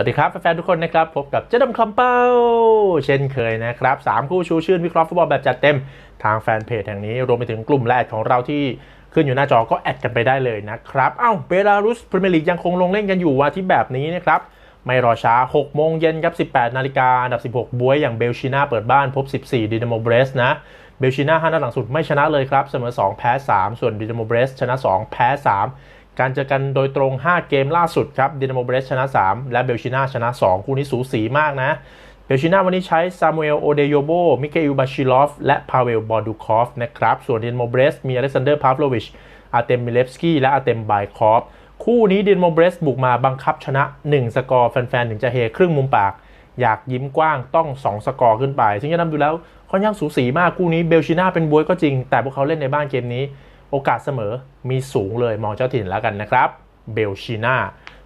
วัสดีครับแฟนๆทุกคนนะครับพบกับเจดำคำเป้า เช่นเคยนะครับสามคู่ชูชื่นวิเคราะห์ฟุตบอลแบบจัดเต็มทางแฟนเพจแห่งนี้รวมไปถึงกลุ่มแรกของเราที่ขึ้นอยู่หน้าจอก็แอดกันไปได้เลยนะครับ เอ้าเบลารุสพรีเมียร์ลีกยังคงลงเล่นกันอยู่วันที่แบบนี้นะครับ ไม่รอช้า 6 โมงเย็นครับ 18 นาฬิกาอันดับ 16 บวยอย่างเบลชิน่าเปิดบ้านพบ 14 ดินาโมเบรสนะเบลชิน่า5นัดหลังสุดไม่ชนะเลยครับเสมอ 2 แพ้ 3 ส่วนดินาโมเบรสชนะ 2 แพ้ 3 การเจอกันโดยตรง 5 เกมล่าสุดครับดินาโมเบรสชนะ 3 และเบลชิน่าชนะ 2 คู่นี้สูสีมากนะเบลชิน่าวันนี้ใช้ซามูเอลโอเดโยโบ มิเกลบาชิลอฟ และพาเวลบอดูคอฟนะครับ ส่วนดินาโมเบรสมีอเล็กซานเดอร์พาฟโลวิช อาเตมมิเลฟสกี้ และอาเตมไบคอฟ คู่นี้ดินโมเบรสบุกมาบังคับชนะ 1 สกอร์แฟนๆ ถึงจะเฮครึ่งมุมปาก อยากยิ้มกว้างต้อง 2 สกอร์ขึ้นไป ซึ่งจะนำดูแล้วค่อนข้างสูสีมากคู่นี้เบลชิน่าเป็นบวยก็จริง แต่พวกเขาเล่นในบ้านเกมนี้ โอกาสเสมอมีสูงเลยมองเจ้าถิ่นแล้วกันนะครับ เบลชิน่า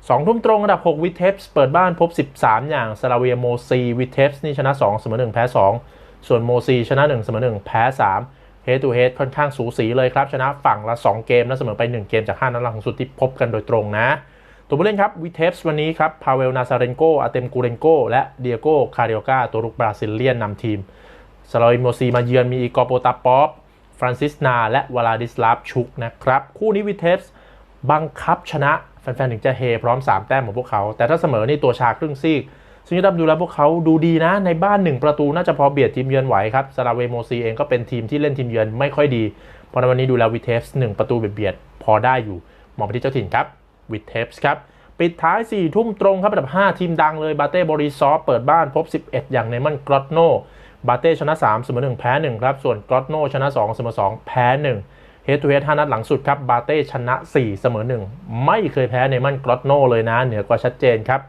สองทุ่มตรงอันดับ 6 วิเทปส์เปิดบ้านพบ 13 อย่างซาลาเวียโมซีวิเทปส์นี่ชนะ 2 เสมอ 1 แพ้ 2 ส่วนโมซีชนะ 1 เสมอ 1 แพ้ 3 เฮดูเฮดค่อนข้างสูสีเลยครับ ชนะฝั่งละ 2 เกม และเสมอไป 1 เกมจาก 5 นัดหลังสุดที่พบกันโดยตรงนะ ตัวผู้เล่นครับวิเทปส์วันนี้ครับพาเวลนาซาเรนโกอาเตมกูเรนโกและเดียโกคาเดียกาตัวรุกบราซิเลียนนำทีมซาลาเวียโมซีมาเยือนมีอีกอโปตาป๊อฟ ฟรานซิสนา และวลาดิสลาฟชุกนะครับ คู่นี้วิเทสบังคับชนะ แฟนๆ ถึงจะเฮพร้อม 3 แต้มของพวกเขา แต่ถ้าเสมอนี่ตัวชาครึ่งซีก ซึ่งจะดับดูแล้วพวกเขาดูดีนะ ในบ้าน 1 ประตูน่าจะพอเบียดทีมเยือนไหวครับซาราเวโมซีเองก็เป็นทีมที่เล่นทีมเยือนไม่ค่อยดี เพราะในวันนี้ดูแล้ววิเทส์หนึ่งประตูเบียดพอได้อยู่มองไปที่เจ้าถิ่นครับวิเทสครับปิดท้าย 4 ทุ่มตรงครับอันดับ 5 ทีมดังเลยบาเต้บริซอฟเปิดบ้านพบ 11 อย่างเนมันกรอตโน บาเต้ชนะ3เสมอ1แพ้1ครับ ส่วนกรอตโนชนะ2เสมอ2แพ้1เฮดทูเฮด5นัดหลังสุดครับ บาเต้ชนะ4เสมอ1ไม่เคยแพ้ในมันกรอตโนเลยนะ เหนือกว่าชัดเจนครับ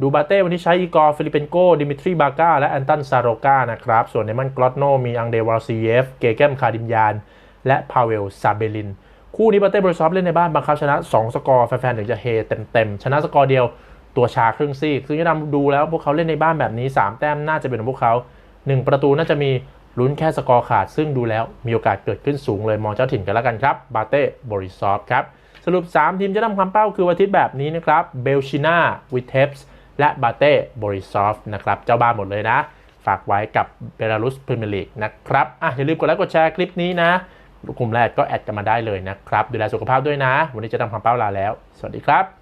ดูบาเต้วันนี้ใช้อีกอร์ฟิลิปเปนโก ดิมิทรีบาก้า และแอนตันซาโรกานะครับ ส่วนในมันกรอตโนมีอังเดวาซีเยฟเกเกมคาดิมยาน และพาเวลซาเบลิน คู่นี้บาเต้บริซอฟเล่นในบ้านบังคับชนะ 2 สกอร์แฟนๆถึงจะเฮเต็มๆชนะสกอร์เดียวตัวชาครึ่งซีกซึ่งจะนำดูแล้วพวกเขาเล่นในบ้านแบบนี้ 3 แต้มน่าจะเป็นของพวกเขา 1 ประตูน่าจะมีลุ้นแค่สกอร์ขาด ซึ่งดูแล้วมีโอกาสเกิดขึ้นสูงเลยมองเจ้าถิ่นกันแล้วกันครับ บาเต้บริซอฟครับสรุป 3 ทีมจะนำความเป้าคือวันอาทิตย์แบบนี้นะครับเบลชิน่าวิเทปส์และบาเต้บริซอฟนะครับเจ้าบ้านหมดเลยนะ ฝากไว้กับเบลารุสพรีเมียร์ลีกนะครับอะอย่าลืมกดไลค์กดแชร์คลิปนี้นะกลุ่มแรกก็แอดกันมาได้เลยนะครับ ดูแลสุขภาพด้วยนะ วันนี้จะทำความเป้าลาแล้ว สวัสดีครับ